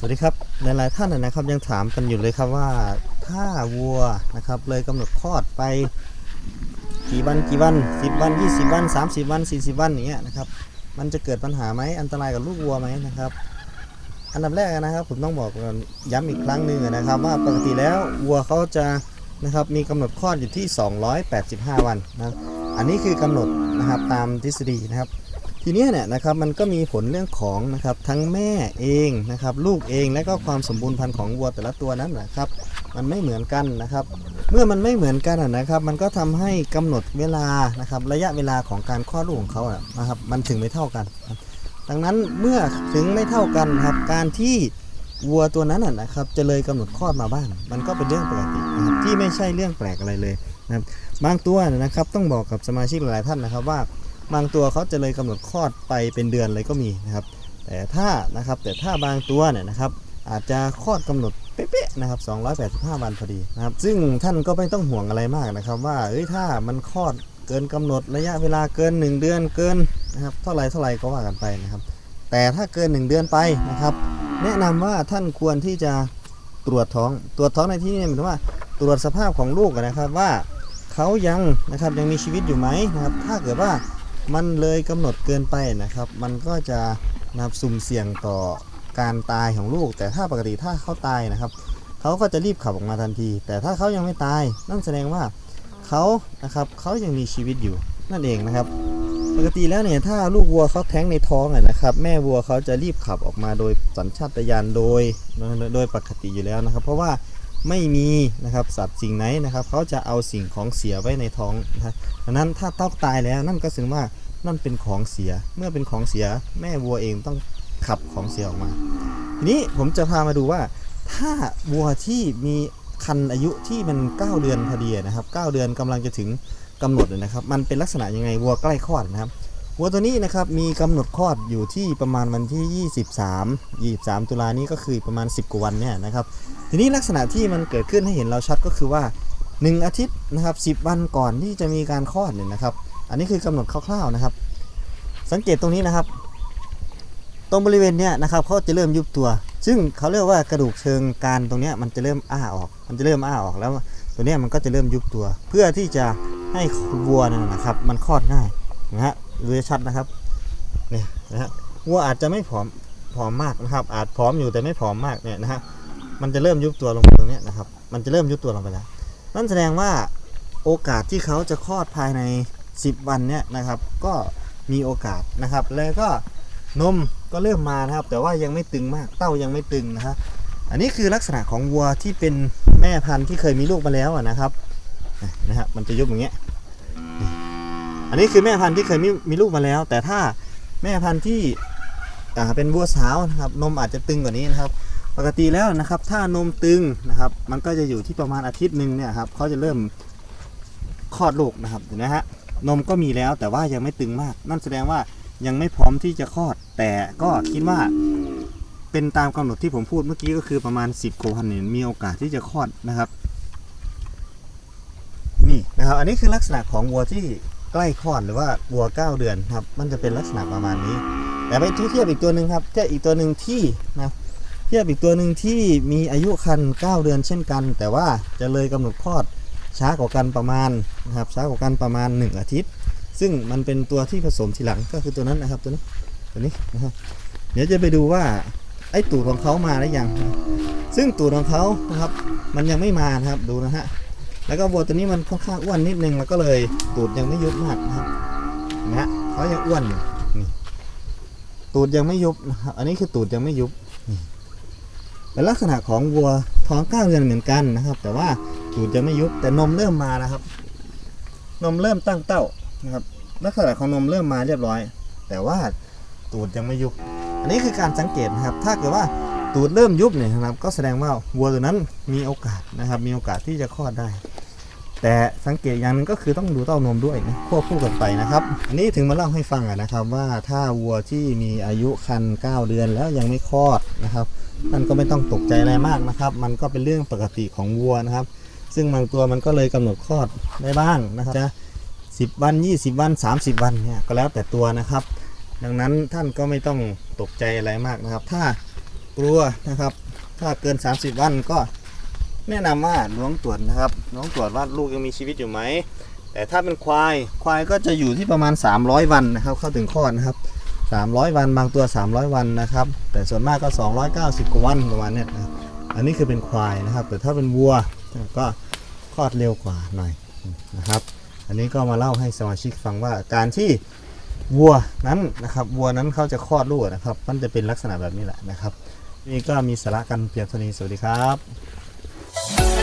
สวัสดีครับหลายๆท่านนะครับยังถามกันอยู่เลยครับว่าถ้าวัวนะครับเลยกำหนดคลอดไปกี่วันกี่วัน 10 วัน 20 วัน 30 วัน 40 วันอย่างเงี้ยนะครับมันจะเกิดปัญหาไหมอันตรายกับลูกวัวไหมนะครับ อันดับแรกนะครับผมต้องบอกย้ำอีกครั้งหนึ่งนะครับว่าปกติแล้ววัวเขาจะนะครับมีกำหนดคลอดอยู่ที่ 285 วันนะอันนี้คือกำหนดนะครับตามทฤษฎีนะครับ ทีนี้เนี่ยนะครับมันก็มีผลเรื่องของนะครับทั้งแม่เองนะครับลูกเองและก็ความสมบูรณ์พันธุ์ของวัวแต่ละตัวนั้นนะครับมันไม่เหมือนกันนะครับ เมื่อมันไม่เหมือนกันนะครับ มันก็ทำให้กำหนดเวลานะครับระยะเวลาของการคลอดลูกของเขาอะนะครับมันถึงไม่เท่ากัน ดังนั้นเมื่อถึงไม่เท่ากันครับการที่วัวตัวนั้นอะนะครับจะเลยกำหนดคลอดมาบ้าง มันก็เป็นเรื่องปกติที่ไม่ใช่เรื่องแปลกอะไรเลยนะครับบางตัวนะครับต้องบอกกับสมาชิกหลายท่านนะครับว่า บางตัวเขาจะเลยกำหนดคลอดไปเป็นเดือนเลยก็มีนะครับ แต่ถ้านะครับแต่ถ้าบางตัวเนี่ยนะครับอาจจะคลอดกำหนดเป๊ะๆนะครับ285 วันพอดีนะครับ ซึ่งท่านก็ไม่ต้องห่วงอะไรมากนะครับว่าเอ้ยถ้ามันคลอดเกินกำหนดระยะเวลาเกิน 1 เดือนเกินนะครับเท่าไรเท่าไรก็ว่ากันไปนะครับ แต่ถ้าเกิน 1 เดือนไปนะครับ แนะนำว่าท่านควรที่จะตรวจท้องตรวจท้องในที่นี้หมายถึงว่าตรวจสภาพของลูกนะครับว่าเขายังนะครับยังมีชีวิตอยู่ไหมนะครับ ถ้าเกิดว่า มันเลยกำหนดเกินไปนะครับ มันก็จะนะครับสุ่มเสี่ยงต่อการตายของลูก แต่ถ้าปกติถ้าเขาตายนะครับเขาก็จะรีบขับออกมาทันที แต่ถ้าเขายังไม่ตาย นั่นแสดงว่าเขานะครับเขายังมีชีวิตอยู่นั่นเองนะครับ ปกติแล้วเนี่ยถ้าลูกวัวเขาแท้งในท้องนะครับ แม่วัวเขาจะรีบขับออกมาโดยสัญชาตญาณโดยโดยปกติอยู่แล้วนะครับ เพราะว่า ไม่มีนะครับสัตว์สิ่งไหนนะครับ เขาจะเอาสิ่งของเสียไว้ในท้องนะดังนั้นถ้าเต้าตายแล้วนั่นก็แสดงว่านั่นเป็นของเสียเมื่อเป็นของเสียแม่วัวเองต้องขับของเสียออกมา ทีนี้ผมจะพามาดูว่า ถ้าวัวที่มีคันอายุที่มัน 9 เดือนพอดีนะครับ 9 เดือนกำลังจะถึงกำหนดนะครับ มันเป็นลักษณะยังไงวัวใกล้คลอดนะครับ วัวตัวนี้นะครับมีกำหนดคลอดอยู่ที่ประมาณวันที่ 23 23 ตุลานี้ก็คือประมาณ 10 กว่าวันเนี่ยนะครับทีนี้ลักษณะที่มันเกิดขึ้นให้เห็นเราชัดก็คือว่า 1 อาทิตย์นะครับ10 วันก่อนที่จะมีการคลอดเนี่ยนะครับ อันนี้คือกำหนดคร่าวๆนะครับ สังเกตตรงนี้นะครับ ตรงบริเวณเนี้ยนะครับเขาจะเริ่มยุบตัว ซึ่งเขาเรียกว่ากระดูกเชิงกรานตรงเนี้ยมันจะเริ่มอ้าออก มันจะเริ่มอ้าออกแล้วตัวเนี้ยมันก็จะเริ่มยุบตัว เพื่อที่จะให้วัวนนนะครับ มันคลอดง่ายนะฮะ ดูชัดนะครับเนี่ยนะฮะวัวอาจจะไม่ผอมผอมมากนะครับ อาจผอมอยู่แต่ไม่ผอมมากเนี่ยนะฮะมันจะเริ่มยุบตัวลงไปตรงนี้นะครับ มันจะเริ่มยุบตัวลงไปแล้ว นั่นแสดงว่าโอกาสที่เขาจะคลอดภายใน 10 วันเนี่ยนะครับ ก็มีโอกาสนะครับ แล้วก็นมก็เริ่มมานะครับ แต่ว่ายังไม่ตึงมากเต้ายังไม่ตึงนะครับอันนี้คือลักษณะของวัวที่เป็นแม่พันธุ์ที่เคยมีลูกมาแล้วนะครับนะฮะมันจะยุบอย่างเงี้ย อันนี้คือแม่พันธุ์ที่เคยมีมีลูกมาแล้ว แต่ถ้าแม่พันธุ์ที่เป็นวัวสาวนะครับนมอาจจะตึงกว่านี้นะครับ ปกติแล้วนะครับ ถ้านมตึงนะครับ มันก็จะอยู่ที่ประมาณอาทิตย์หนึ่งเนี่ยครับเขาจะเริ่มคลอดลูกนะครับเห็นไหมฮะนมก็มีแล้วแต่ว่ายังไม่ตึงมาก นั่นแสดงว่ายังไม่พร้อมที่จะคลอด แต่ก็คิดว่าเป็นตามกำหนดที่ผมพูดเมื่อกี้ก็คือประมาณ 10กว่าวันเนี่ยมีโอกาสที่จะคลอดนะครับ นี่นะครับ อันนี้คือลักษณะของวัวที่ ใกล้คลอดหรือว่าวัว9เดือนครับ มันจะเป็นลักษณะประมาณนี้ แต่ไปทุเทียบอีกตัวหนึ่งครับเทียบอีกตัวหนึ่งที่นะเทียบอีกตัวหนึ่งที่มีอายุคัน9เดือนเช่นกัน แต่ว่าจะเลยกำหนดคลอดช้ากว่ากันประมาณนะครับช้ากว่ากันประมาณ 1 อาทิตย์ ซึ่งมันเป็นตัวที่ผสมทีหลังก็คือตัวนั้นนะครับตัวนี้ตัวนี้นะครับเดี๋ยวจะไปดูว่าไอ้ตูดของเขามาหรือยัง ซึ่งตูดของเขานะครับ มันยังไม่มานะครับดูนะฮะ แล้วก็วัวตัวนี้มันค่อนข้างอ้วนนิดนึงแล้วก็เลยตูดยังไม่ยุบมากนะครับนะฮะเขายังอ้วนอยู่นี่ตูดยังไม่ยุบนะครับอันนี้คือตูดยังไม่ยุบเป็นลักษณะของวัวท้องเก้าเดือนเหมือนกันนะครับ แต่ว่าตูดยังไม่ยุบแต่นมเริ่มมานะครับ นมเริ่มตั้งเต้านะครับ ลักษณะของนมเริ่มมาเรียบร้อย แต่ว่าตูดยังไม่ยุบ อันนี้คือการสังเกตนะครับ ถ้าเกิดว่า ตูดเริ่มยุบเนี่ยนะครับ ก็แสดงว่าวัวตัวนั้นมีโอกาสนะครับ มีโอกาสที่จะคลอดได้ แต่สังเกตอย่างนึงก็คือต้องดูเต้านมด้วยนะควบคู่กันไปนะครับ อันนี้ถึงมาเล่าให้ฟังนะครับ ว่าถ้าวัวที่มีอายุคัน 9 เดือนแล้วยังไม่คลอดนะครับท่านก็ไม่ต้องตกใจอะไรมากนะครับ มันก็เป็นเรื่องปกติของวัวนะครับ ซึ่งบางตัวมันก็เลยกำหนดคลอดได้บ้างนะครับจะ10 วัน 20 วัน 30 วันเนี่ยก็แล้วแต่ตัวนะครับ ดังนั้นท่านก็ไม่ต้องตกใจอะไรมากนะครับ ถ้า กลัวนะครับ ถ้าเกิน 30 วันก็แนะนำว่าล้วงตรวจนะครับล้วงตรวจว่าลูกยังมีชีวิตอยู่ไหม แต่ถ้าเป็นควายควายก็จะอยู่ที่ประมาณ 300 วันนะครับ เข้าถึงคลอดนะครับ 300 วันบางตัว 300 วันนะครับ แต่ส่วนมากก็ 290 กว่าวันประมาณนี้นะอันนี้คือเป็นควายนะครับ แต่ถ้าเป็นวัวก็คลอดเร็วกว่าหน่อยนะครับ อันนี้ก็มาเล่าให้สมาชิกฟังว่าการที่วัวนั้นนะครับวัวนั้นเขาจะคลอดลูกนะครับ มันจะเป็นลักษณะแบบนี้แหละนะครับ นี่ก็มีสาระกันเปพียงเท่านีสวัสดีครับ